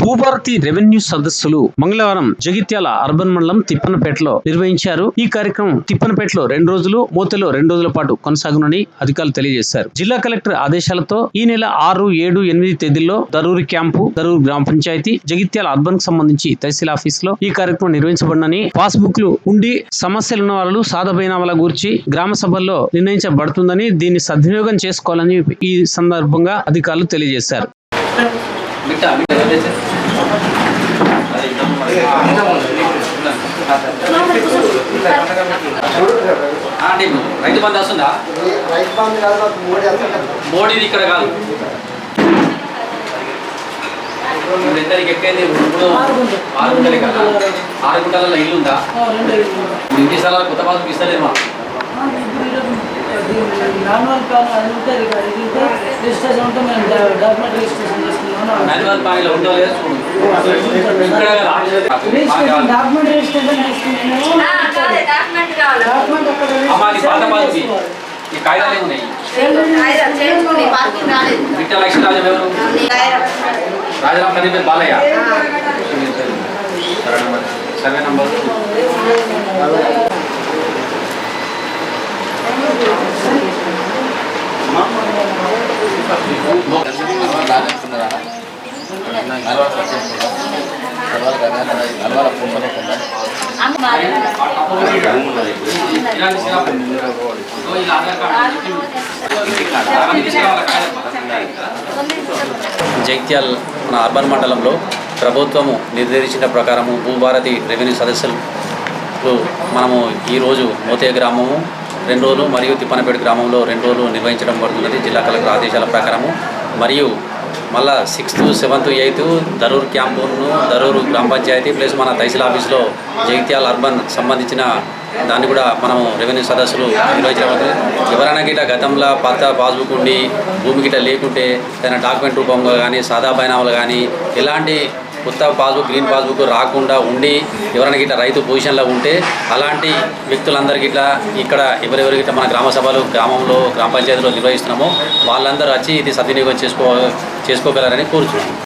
Bhubharati revenue సదస్సులు మంగళవారం Jagtial urban మండలం తిప్పనపేటలో నిర్వహించారు. ఈ కార్యక్రమం తిప్పనపేటలో రెండు రోజులు మోతెలో రెండు రోజుల పాటు కొనసాగునని అధికారులు తెలియజేశారు. జిల్లా కలెక్టర్ ఆదేశాలతో ఈ నెల ఆరు ఏడు ఎనిమిది తేదీల్లో దరూరు క్యాంపు దరూరు గ్రామ పంచాయతీ జగిత్యాల అర్బన్కు సంబంధించి తహసీల్ ఆఫీస్లో ఈ కార్యక్రమం నిర్వహించబడినని పాస్ బుక్లు ఉండి సమస్యలున్న వాళ్ళు సాధబైనామాల గురించి గ్రామ సభల్లో నిర్ణయించబడుతుందని దీన్ని సద్వినియోగం చేసుకోవాలని ఈ సందర్భంగా అధికారులు తెలియజేశారు. అంటే రైతు బంధు వస్తుందా రైతు కాదు మోడీ మోడీది ఇక్కడ కాదు. ఇప్పుడు ఎంతరికి ఎక్కైంది ఆరు గుంటలే కదా. ఆరు గుంటలలో ఇల్లు ఉందా? ఇంటి స్థలాలు కొత్త బాధ ఇస్తలేమా నార్మల్ అది ఉంటే రిజిస్ట్రేషన్ ఉంటే మేము డాక్యుమెంట్ రిజిస్ట్రేషన్ చేసుకుంటాం మాన్యువల్ పానీలో ఉందో లేదో చూడు. ఇక్కడ కదా రిజిస్ట్రేషన్ డాక్యుమెంట్ రిజిస్ట్రేషన్ చేసుకున్నాము కాదే డాక్యుమెంట్ కావాలి డాక్యుమెంట్ అక్కడ అమ్మా నీ పాత రిజిస్ట్రేషన్ ఈ ఎవరు. రాజరామ్ పని పేరు బాలయ్య. సరే నంబర్. జైత్యాల్ మన అర్బన్ మండలంలో ప్రభుత్వము నిర్దేశించిన ప్రకారము భూభారతి రెవెన్యూ సదస్సులు మనము ఈరోజు మోతే గ్రామము రెండు రోజులు మరియు తిప్పనపేట గ్రామంలో రెండు రోజులు నిర్వహించడం పడుతున్నది జిల్లా కలెక్టర్ ఆదేశాల ప్రకారము. మరియు మళ్ళా సిక్స్త్ సెవెంత్ ఎయిత్ దరూర్ క్యాంపును దరూరు గ్రామ పంచాయతీ ప్లస్ మన తహసీల్ ఆఫీస్లో జగిత్యాల అర్బన్ సంబంధించిన దాన్ని కూడా మనం రెవెన్యూ సదస్సులు నిర్వహించడం ఎవరైనా గిట గతంలో పాత పాస్బుక్ ఉండి భూమి గిట లేకుంటే ఏదైనా డాక్యుమెంట్ రూపంలో కానీ సాదా బైనాములు కానీ ఎలాంటి కొత్త పాస్బుక్ గ్రీన్ పాస్బుక్ రాకుండా ఉండి ఎవరైనా గిట్ట రైతు పొజిషన్లో ఉంటే అలాంటి వ్యక్తులందరికీ ఇట్లా ఇక్కడ ఎవరెవరికి ఇట్లా మన గ్రామ సభలు గ్రామంలో గ్రామ పంచాయతీలో నిర్వహిస్తున్నామో వాళ్ళందరూ వచ్చి ఇది సద్వినియోగం చేసుకో చేసుకోగలరని కోరుచున్నాను.